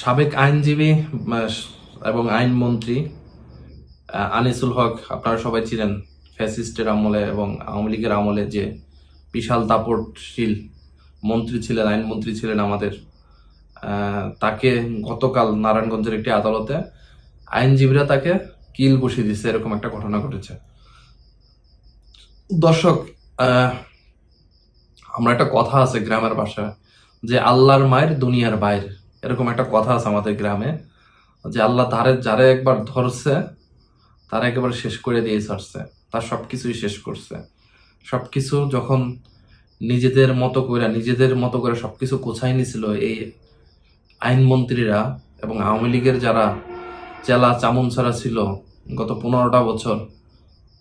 সাবেক আইনজীবী এবং আইনমন্ত্রী আনিসুল হক, আপনারা সবাই ছিলেন ফ্যাসিস্টের আমলে এবং আওয়ামী লীগের আমলে যে বিশাল দাপটশীল মন্ত্রী ছিলেন, আইনমন্ত্রী ছিলেন আমাদের। তাকে গতকাল নারায়ণগঞ্জের একটি আদালতে আইনজীবীরা তাকে কিল বসিয়ে দিচ্ছে এরকম একটা ঘটনা ঘটেছে। দর্শক আমরা একটা কথা আছে গ্রামের ভাষায়, যে আল্লাহর মায়ের দুনিয়ার বাইর। এরকম একটা কথা আছে আমাদের গ্রামে, যে আল্লাহ ধারে যারে একবার ধরছে, তারা একেবারে শেষ করে দিয়ে ছাড়ছে। তার সবকিছুই শেষ করছে। সবকিছু যখন নিজেদের মতো করে নিজেদের মতো করে সব কিছু কোছাই নিছিল এই আইনমন্ত্রীরা এবং আওয়ামী লীগের যারা চেলা চামুনছাড়া ছিল গত পনেরোটা বছর,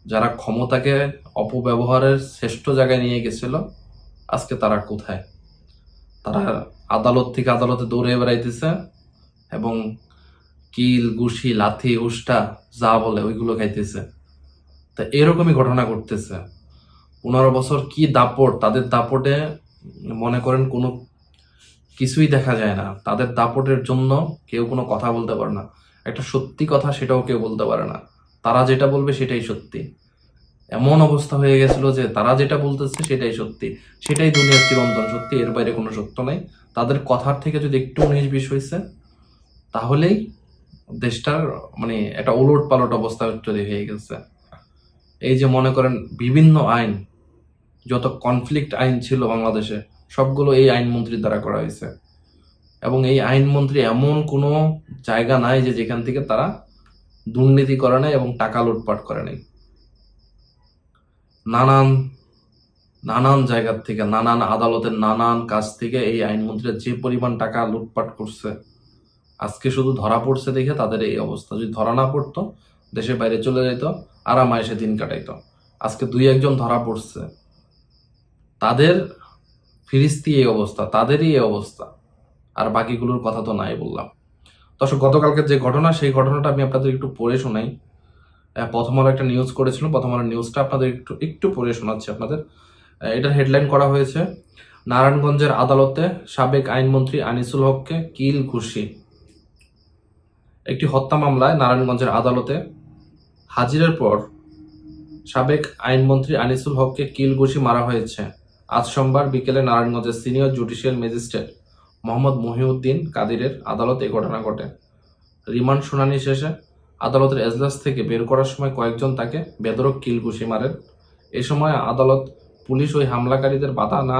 যারা ক্ষমতাকে অপব্যবহারের শ্রেষ্ঠ জায়গায় নিয়ে গেছিল, আজকে তারা কোথায়? তারা আদালত থেকে আদালতে দৌড়ে বেড়াইতেছে এবং কিল গুশি লাথি, উষ্টা, যা বলে ওইগুলো খাইতেছে। তা এরকমই ঘটনা ঘটতেছে। পনেরো বছর কি দাপট? তাদের দাপটে মনে করেন কোনো কিছুই দেখা যায় না। তাদের দাপটের জন্য কেউ কোনো কথা বলতে পারে না। একটা সত্যি কথা সেটাও কেউ বলতে পারে না। তারা যেটা বলবে সেটাই সত্যি। এমন অবস্থা হয়ে গেছিল যে তারা যেটা বলতেছে সেটাই সত্যি। সেটাই দুনিয়ার চিরন্তন সত্যি, এর বাইরে কোনো সত্য নাই। তাদের কথার থেকে যদি একটু উনিশ বিশ হয়েছে তাহলেই দেশটার মানে একটা ওলট পালট অবস্থা তৈরি হয়ে গেছে। এই যে মনে করেন বিভিন্ন আইন, যত কনফ্লিক্ট আইন ছিল বাংলাদেশে, সবগুলো এই আইনমন্ত্রীর দ্বারা করা হয়েছে। এবং এই আইনমন্ত্রী এমন কোনো জায়গা নাই যে যেখান থেকে তারা দুর্নীতি করে নাই এবং টাকা লুটপাট করে নাই। নানান নানান জায়গার থেকে, নানান আদালতের নানান কাজ থেকে এই আইনমন্ত্রীরা যে পরিমাণ টাকা লুটপাট করছে, আজকে শুধু ধরা পড়ছে দেখে তাদের এই অবস্থা। যদি ধরা না পড়তো, দেশের বাইরে চলে যেত আরাম এসে দিন কাটাইতো। আজকে দুই একজন ধরা পড়ছে। তাদের ফিরিস্তি এই অবস্থা, তাদেরই এই অবস্থা। আর বাকিগুলোর কথা তো নাই বললাম। দর্শক, গতকালকে যে ঘটনা, সেই ঘটনাটা আমি আপনাদের একটু পড়ে শোনাই। প্রথম আলো একটা নিউজ করেছিল প্রথম আলো নিউজটা আপনাদের একটু একটু পড়ে শোনাচ্ছি আপনাদের। এটার হেডলাইন করা হয়েছে, নারায়ণগঞ্জের আদালতে সাবেক আইনমন্ত্রী আনিসুল হককে কিল ঘুষি। একটি হত্যা মামলায় নারায়ণগঞ্জের আদালতে হাজিরের পর সাবেক আইনমন্ত্রী আনিসুল হককে কিল ঘুষি মারা হয়েছে। আজ সোমবার বিকেলে নারায়ণগঞ্জের senior judicial magistrate Mohammad Mohiuddin কাদিরের আদালত এই ঘটনা ঘটে। রিমান্ড শুনানি শেষে আদালতের এজলাস থেকে বের করার সময় কয়েকজন তাকে বেদরক কিল ঘুষি মারেন। এ সময় আদালত পুলিশ ওই হামলাকারীদের বাধা না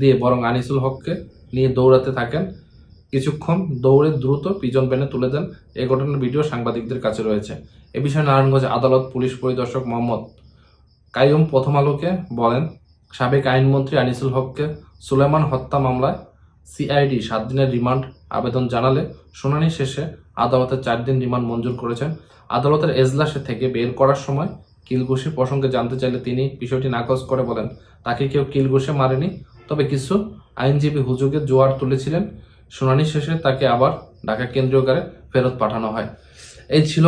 দিয়ে বরং আনিসুল হককে নিয়ে দৌড়াতে থাকেন। কিছুক্ষণ দৌড়ে দ্রুত পিজন ভ্যানে তুলে দেন। এই ঘটনার ভিডিও সাংবাদিকদের কাছে রয়েছে। এ বিষয়ে নারায়ণগঞ্জ আদালত পুলিশ পরিদর্শক মোহাম্মদ কাইয়ুম প্রথম আলোকে বলেন, সাবেক আইনমন্ত্রী আনিসুল হককে সুলেমান হত্যা মামলায় সিআইডি সাত দিনের রিমান্ড আবেদন জানালে শুনানি শেষে আদালতের চার দিন রিমান্ড মঞ্জুর করেছেন। আদালতের এজলাসে থেকে বের করার সময় কিলঘুষি প্রসঙ্গে জানতে চাইলে তিনি বিষয়টি নাকচ করে বলেন, তাকে কেউ কিলঘুষে মারেনি, তবে কিছু আইনজীবী হুজুগে জোয়ার তুলেছিলেন। শুনানি শেষে তাকে আবার ঢাকা কেন্দ্রীয় কারে ফেরত পাঠানো হয়। এই ছিল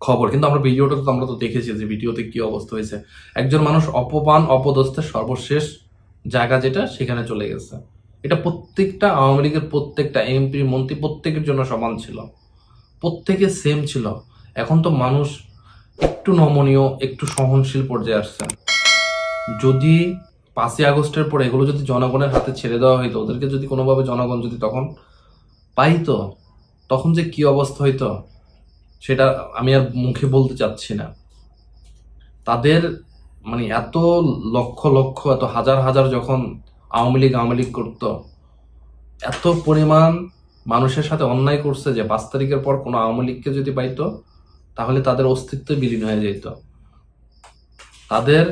খবর। কিন্তু আমরা ভিডিওটা তো আমরা তো দেখেছি যে ভিডিওতে কি অবস্থা হয়েছে। একজন মানুষ অপমান, অপদস্থের সর্বশেষ জায়গা যেটা, সেখানে চলে গেছে। এটা প্রত্যেকটা আওয়ামী লীগের প্রত্যেকটা এমপি, মন্ত্রী প্রত্যেকের জন্য সমান ছিল। প্রত্যেকে সেম ছিল। এখন তো মানুষ একটু নমনীয়, একটু সহনশীল পর্যায়ে আসছে। যদি পাঁচই আগস্টের পরে এগুলো যদি জনগণের হাতে ছেড়ে দেওয়া হইতো, ওদেরকে যদি কোনোভাবে জনগণ যদি তখন পাইতো, তখন যে কি অবস্থা হইতো, সেটা আমি আর মুখে বলতে চাচ্ছি না। তাদের মানে এত লক্ষ লক্ষ, এত হাজার হাজার যখন আওয়ামী লীগ আওয়ামী লীগ করতো। এত পরিমাণ মানুষের সাথে অন্যায় করছে যে পাঁচ তারিখের পর কোনো আওয়ামী লীগকে যদি পাইতো, তাহলে তাদের অস্তিত্ব বিলীন হয়ে যেত। তাদের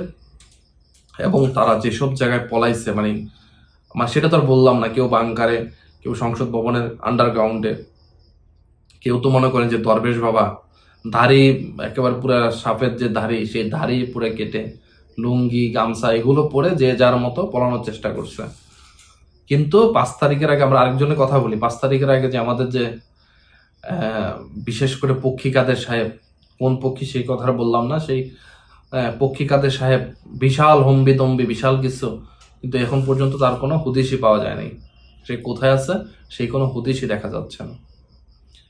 এবং তারা যেসব জায়গায় পলাইছে মানে মানে সেটা তো আর বললাম না, কেউ বাংকারে কেউ সংসদ ভবনের আন্ডারগ্রাউন্ডে কেউ তো মনে করেন যে দরবেশ বাবা, দাড়ি একেবারে পুরো সাপের যে দাড়ি, সেই দাড়ি পুরো কেটে লুঙ্গি, গামছা এগুলো পরে যে যার মতো পলানোর চেষ্টা করছে। কিন্তু পাঁচ তারিখের আগে আমরা আরেকজনের কথা বলি। পাঁচ তারিখের আগে যে আমাদের যে বিশেষ করে পক্ষী কাদের সাহেব, কোন পক্ষী সেই কথাটা বললাম না, সেই পক্ষী কাদের সাহেব বিশাল হম্বি দম্বি বিশাল কিছু, কিন্তু এখন পর্যন্ত তার কোনো হুদিসই পাওয়া যায়নি। সে কোথায় আছে, সেই কোনো হদিশই দেখা যাচ্ছে না।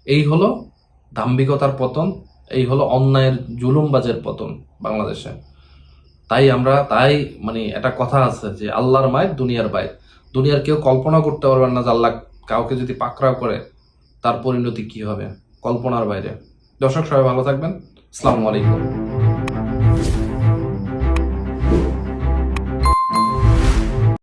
এই হলো দাম্ভিকতার পতন, এই হলো অন্যায়ের জুলুমবাজের পতন বাংলাদেশে। তাই আমরা, তাই মানে একটা কথা আছে যে আল্লাহর মায়ের দুনিয়ার বাইর দুনিয়ার কেউ কল্পনা করতে পারবেন না যে আল্লাহ কাউকে যদি পাকড়াও করে, তার পরিণতি কি হবে? কল্পনার বাইরে। দর্শক, সবাই ভালো থাকবেন। আসসালামু আলাইকুম।